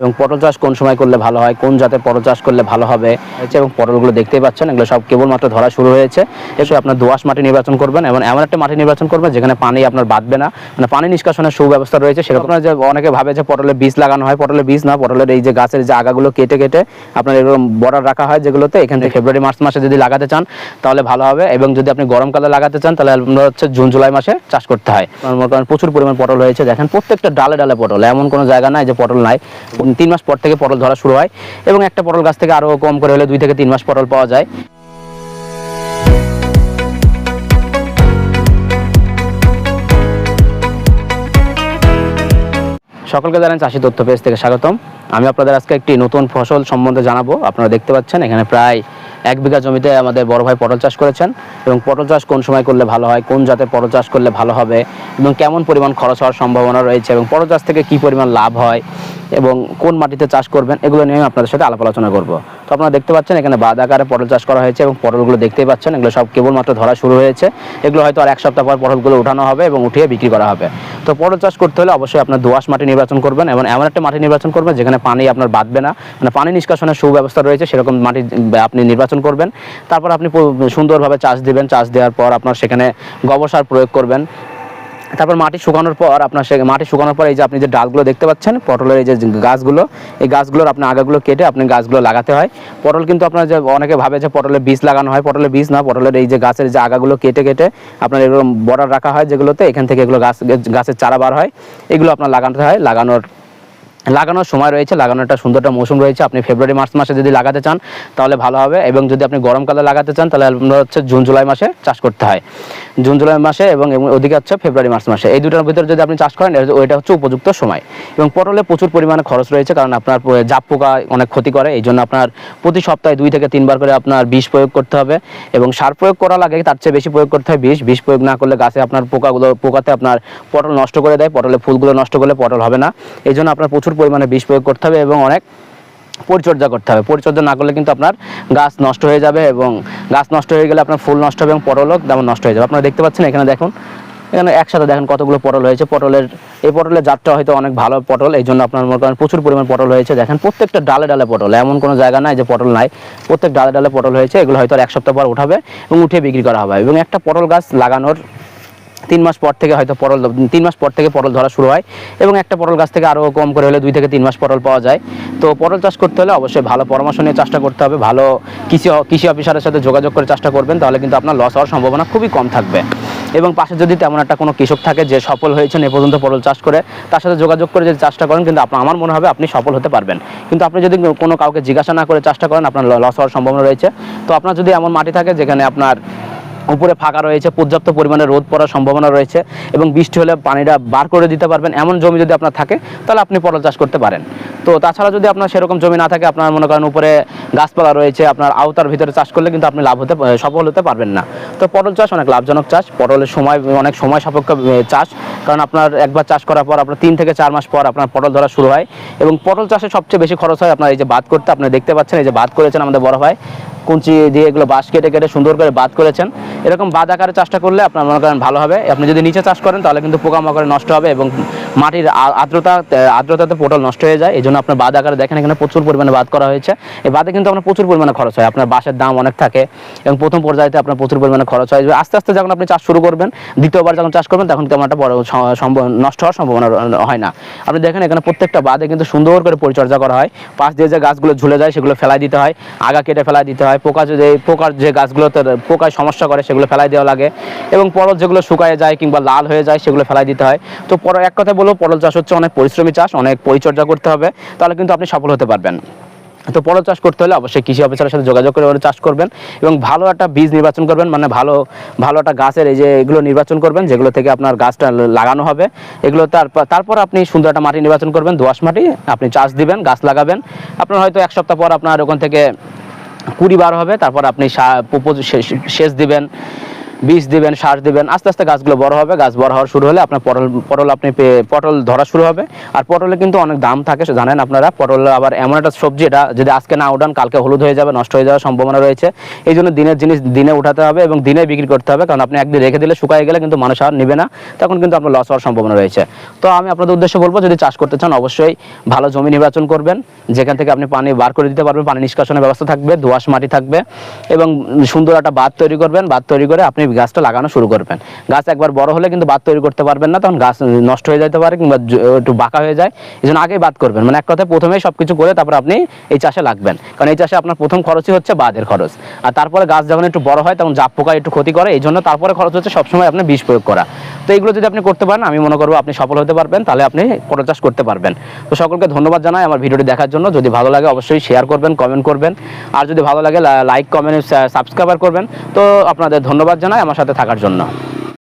এবং পটল চাষ কোন সময় করলে ভালো হয় কোন জাতের পটল চাষ করলে ভালো হবে হয়েছে এবং পটলগুলো দেখতেই পাচ্ছেন এগুলো সব কেবলমাত্র ধরা শুরু হয়েছে। এসে আপনার দোআঁশ মাটি নির্বাচন করবেন এবং এমন একটা মাটি নির্বাচন করবেন যেখানে পানি আপনার বাঁধবে না। মানে পানি নিষ্কাশনের সুব্যবস্থা রয়েছে সেরকম যে অনেকে ভাবে যে পটলের বীজ লাগানো হয় পটলের বীজ না পটলের এই যে গাছের যে আগাগুলো কেটে কেটে আপনার এরকম বর্ডার রাখা হয় যেগুলোতে এখান থেকে ফেব্রুয়ারি মার্চ মাসে যদি লাগাতে চান তাহলে ভালো হবে। এবং যদি আপনি গরমকালে লাগাতে চান তাহলে আপনার হচ্ছে জুন জুলাই মাসে চাষ করতে হয়। প্রচুর পরিমাণ পটল হয়েছে। দেখেন প্রত্যেকটা ডালে ডালে পটল এমন কোনো জায়গা নাই যে পটল নাই। তিন মাস পর থেকে পটল ধরা শুরু হয় এবং একটা পটল গাছ থেকে আরও কম করে হলে দুই থেকে তিন মাস পটল পাওয়া যায়। সকলকে জানান চাষি তথ্য পেজ থেকে স্বাগতম। আমি আপনাদের আজকে একটি নতুন ফসল সম্বন্ধে জানাব। আপনারা দেখতে পাচ্ছেন, এখানে প্রায় এক বিঘা জমিতে আমাদের বড় ভাই পটল চাষ করেছেন এবং পটল চাষ কোন সময় করলে ভালো হয়, কোন জাতের পটল চাষ করলে ভালো হবে এবং কেমন পরিমাণ খরচ হওয়ার সম্ভাবনা রয়েছে এবং পটল চাষ থেকে কী পরিমাণ লাভ হয় এবং কোন মাটিতে চাষ করবেন এগুলো নিয়ে আপনাদের সাথে আলাপ আলোচনা করব। তো আপনারা দেখতে পাচ্ছেন এখানে বাদ আকারে পটল চাষ করা হয়েছে এবং পটলগুলো দেখতেই পাচ্ছেন, এগুলো সব কেবলমাত্র ধরা শুরু হয়েছে। এগুলো হয়তো আর এক সপ্তাহ পর পটলগুলো উঠানো হবে এবং উঠিয়ে বিক্রি করা হবে। তো পটল চাষ করতে হলে অবশ্যই আপনার দোয়াশ মাটি নির্বাচন করবেন এবং এমন একটা মাটি নির্বাচন করবেন যেখানে পানি আপনার বাঁধবে না। মানে পানি নিষ্কাশনের সুব্যবস্থা রয়েছে, সেরকম মাটি আপনি নির্বাচন করবেন। তারপর আপনি সুন্দরভাবে চাষ দিবেন। চাষ দেওয়ার পর আপনার সেখানে গোবর সার প্রয়োগ করবেন। তারপর মাটি শুকানোর পর আপনার সে মাটি শুকানোর পর এই যে আপনি যে ডালগুলো দেখতে পাচ্ছেন, পটলের এই যে গাছগুলো, এই গাছগুলোর আপনার আগাগুলো কেটে আপনি গাছগুলো লাগাতে হয়। পটল কিন্তু আপনার যে অনেকে ভাবে যে পটলের বীজ লাগানো হয়, পটলের বীজ না, পটলের এই যে গাছের যে আগাগুলো কেটে কেটে আপনার এগুলো বর্ডার রাখা হয় যেগুলোতে এখান থেকে এগুলো গাছ, গাছের চারা বার হয়। এগুলো আপনার লাগাতে হয়, লাগানোর লাগানোর সময় রয়েছে, লাগানোর একটা সুন্দর একটা মৌসুম রয়েছে। আপনি ফেব্রুয়ারি মার্চ মাসে যদি লাগাতে চান, তাহলে ভালো হবে। এবং যদি আপনি গরমকালে লাগাতে চান, তাহলে আপনার হচ্ছে জুন জুলাই মাসে চাষ করতে হয়। জুন জুলাই মাসে এবং ওদিকে হচ্ছে ফেব্রুয়ারি মার্চ মাসে। এই দুটোর ভিতরে যদি আপনি চাষ করেন ওইটা হচ্ছে উপযুক্ত সময়। এবং পটলে প্রচুর পরিমাণে খরচ রয়েছে, কারণ আপনার জাপ পোকা অনেক ক্ষতি করে। এই জন্য আপনার প্রতি সপ্তাহে দুই থেকে তিনবার করে আপনার বিষ প্রয়োগ করতে হবে। এবং সার প্রয়োগ করা লাগে, তার চেয়ে বেশি প্রয়োগ করতে হয় বিষ। বিষ প্রয়োগ না করলে গাছে আপনার পোকাগুলো পোকাতে আপনার পটল নষ্ট করে দেয়। পটলে ফুলগুলো নষ্ট করলে পটল হবে না। এই জন্য আপনার প্রচুর পরিমাণে বিষ প্রয়োগ করতে হবে এবং অনেক পরিচর্যা করতে হবে। পরিচর্যা না করলে কিন্তু আপনার গাছ নষ্ট হয়ে যাবে এবং গাছ নষ্ট হয়ে গেলে আপনার ফুল নষ্ট হবে এবং পটলও তেমন নষ্ট হয়ে যাবে। আপনারা দেখতে পাচ্ছেন এখানে দেখুন, এখানে একসাথে দেখেন কতগুলো পটল হয়েছে। পটলের, এই পটলের জাতটা হয়তো অনেক ভালো পটল, এই জন্য আপনার মনে করেন প্রচুর পরিমাণ পটল হয়েছে। দেখেন প্রত্যেকটা ডালে ডালে পটল, এমন কোনো জায়গা নাই যে পটল নাই। প্রত্যেক ডালে ডালে পটল হয়েছে, এগুলো হয়তো আর এক সপ্তাহ পর উঠাবে এবং উঠে বিক্রি করা হবে। এবং একটা পটল গাছ লাগানোর তিন মাস পর থেকে হয়তো পটল তিন মাস পর থেকে পটল ধরা শুরু হয় এবং একটা পটল গাছ থেকে আরও কম করে হলে দুই থেকে তিন মাস পটল পাওয়া যায়। তো পটল চাষ করতে হলে অবশ্যই ভালো পরামর্শ নিয়ে চাষটা করতে হবে, ভালো কৃষি কৃষি অফিসারের সাথে যোগাযোগ করে চাষটা করবেন, তাহলে কিন্তু আপনার লস হওয়ার সম্ভাবনা খুবই কম থাকবে। এবং পাশে যদি তেমন একটা কোনো কৃষক থাকে যে সফল হয়েছেন এ পর্যন্ত পটল চাষ করে, তার সাথে যোগাযোগ করে যদি চাষটা করেন, কিন্তু আমার মনে হবে আপনি সফল হতে পারবেন। কিন্তু আপনি যদি কোনো কাউকে জিজ্ঞাসা না করে চাষটা করেন, আপনার লস হওয়ার সম্ভাবনা রয়েছে। তো আপনার যদি এমন মাটি থাকে যেখানে আপনার উপরে ফাঁকা রয়েছে, পর্যাপ্ত পরিমাণে রোদ পড়ার সম্ভাবনা রয়েছে এবং বৃষ্টি হলে পানিটা বার করে দিতে পারবেন। এমন জমি যদি আপনার থাকে, তাহলে আপনি পটল চাষ করতে পারেন। তো তাছাড়া যদি আপনার সেরকম জমি না থাকে, আপনার মনে করেন উপরে গাছপালা রয়েছে, আপনার আওতার ভিতরে চাষ করলে কিন্তু আপনি লাভ হতে সফল হতে পারবেন না। তো পটল চাষ অনেক লাভজনক চাষ। পটলের সময়, অনেক সময় সাপেক্ষ চাষ। কারণ আপনার একবার চাষ করার পর আপনার তিন থেকে চার মাস পর আপনার পটল ধরা শুরু হয় এবং পটল চাষে সবচেয়ে বেশি খরচ হয় আপনার এই যে বাদ করতে। আপনি দেখতে পাচ্ছেন, এই যে বাদ করেছেন আমাদের বড় ভাই। কুঞ্চি দিয়ে এগুলো বাঁশ কেটে কেটে সুন্দর করে বাদ করেছেন। এরকম বাদ আকারে চাষটা করলে আপনার মনে করেন ভালো হবে। আপনি যদি নিচে চাষ করেন তাহলে কিন্তু পোকামাকড় নষ্ট হবে এবং মাটির আর্দ্রতা আর্দ্রতাতে পটল নষ্ট হয়ে যায়। এই জন্য আপনার বাদ আকারে দেখেন, এখানে প্রচুর পরিমাণে বাদ করা হয়েছে। এই বাদে কিন্তু আপনার প্রচুর পরিমাণে খরচ হয়। আপনার বাঁশের দাম অনেক থাকে এবং প্রথম পর্যায়েতে আপনার প্রচুর পরিমাণে খরচ হয়। আস্তে আস্তে যখন আপনি চাষ শুরু করবেন, দ্বিতীয়বার যখন চাষ করবেন, তখন তেমন একটা বড় নষ্ট হওয়ার সম্ভাবনা হয় না। আপনি দেখেন, এখানে প্রত্যেকটা বাদে কিন্তু সুন্দর করে পরিচর্যা করা হয়। পাশ দিয়ে যে গাছগুলো ঝুলে যায়, সেগুলো ফেলাই দিতে হয়। আগা কেটে ফেলাই দিতে হয়। পোকা যে পোকার যে গাছগুলোতে পোকায় সমস্যা করে, সেগুলো ফেলাই দেওয়া লাগে। এবং পটল যেগুলো শুকায় যায় কিংবা লাল হয়ে যায়, সেগুলো ফেলাই দিতে হয়। তো পর এক কথা বলব, পটল চাষ হচ্ছে অনেক পরিশ্রমী চাষ, অনেক পরিচর্যা করতে হবে, তাহলে কিন্তু আপনি সফল হতে পারবেন। তো পটল চাষ করতে হলে অবশ্যই কৃষি অফিসারের সাথে যোগাযোগ করে চাষ করবেন এবং ভালো একটা বীজ নির্বাচন করবেন মানে ভালো ভালো একটা গাছের এই যে এগুলো নির্বাচন করবেন, যেগুলো থেকে আপনার গাছটা লাগানো হবে। এগুলো তারপর তারপর আপনি সুন্দর একটা মাটি নির্বাচন করবেন, দোআঁশ মাটি, আপনি চাষ দিবেন, গাছ লাগাবেন। আপনার হয়তো এক সপ্তাহ পর আপনার ওখান থেকে কুড়ি বার হবে, তারপর আপনি সেচ দিবেন। বীজ দিবেন সার দিবেন, আস্তে আস্তে গাছগুলো বড় হবে। গাছ বড় হওয়া শুরু হলে আপনার পটল পটল আপনি পটল ধরা শুরু হবে। আর পটলে কিন্তু অনেক দাম থাকে জানেন আপনারা। পটল আবার এমন একটা সবজি, এটা যদি আজকে না উঠান, কালকে হলুদ হয়ে যাবে, নষ্ট হয়ে যাওয়ার সম্ভাবনা রয়েছে। এই জন্য দিনের জিনিস দিনে উঠাতে হবে এবং দিনে বিক্রি করতে হবে, কারণ আপনি একদিন রেখে দিলে শুকায় গেলে কিন্তু মানুষ আর নেবে না। তখন কিন্তু আপনার লস হওয়ার সম্ভাবনা রয়েছে। তো আমি আপনাদের উদ্দেশ্যে বলব, যদি চাষ করতে চান, অবশ্যই ভালো জমি নির্বাচন করবেন। যেখান থেকে আপনি পানি বার করে দিতে পারবেন, পানি নিষ্কাশনের ব্যবস্থা থাকবে, দোআঁশ মাটি থাকবে এবং সুন্দর একটা বাঁধ তৈরি করবেন। বাঁধ তৈরি করে আপনি গাছটা লাগানো শুরু করবেন। গাছ একবার বড় হলে কিন্তু বাদ তৈরি করতে পারবেন না, তখন গাছ নষ্ট হয়ে যেতে পারে কিংবা একটু বাঁকা হয়ে যায়। এই জন্য আগেই বাদ করবেন। মানে এক কথায় প্রথমেই সব কিছু করে তারপর আপনি এই চাষে লাগবেন। কারণ এই চাষে আপনার প্রথম খরচই হচ্ছে বাদের খরচ। আর তারপরে গাছ যখন একটু বড় হয়, তখন জাপ পোকা একটু ক্ষতি করে এই জন্য তারপরে খরচ হচ্ছে সবসময় আপনার বিষ প্রয়োগ করা। তো এইগুলো যদি আপনি করতে পারেন, আমি মনে করব আপনি সফল হতে পারবেন, তাহলে আপনি পটল চাষ করতে পারবেন। তো সকলকে ধন্যবাদ জানাই আমার ভিডিওটি দেখার জন্য। যদি ভালো লাগে অবশ্যই শেয়ার করবেন কমেন্ট করবেন। আর যদি ভালো লাগে লাইক কমেন্ট সাবস্ক্রাইবার করবেন। তো আপনাদের ধন্যবাদ জানাই আমার সাথে থাকার জন্য।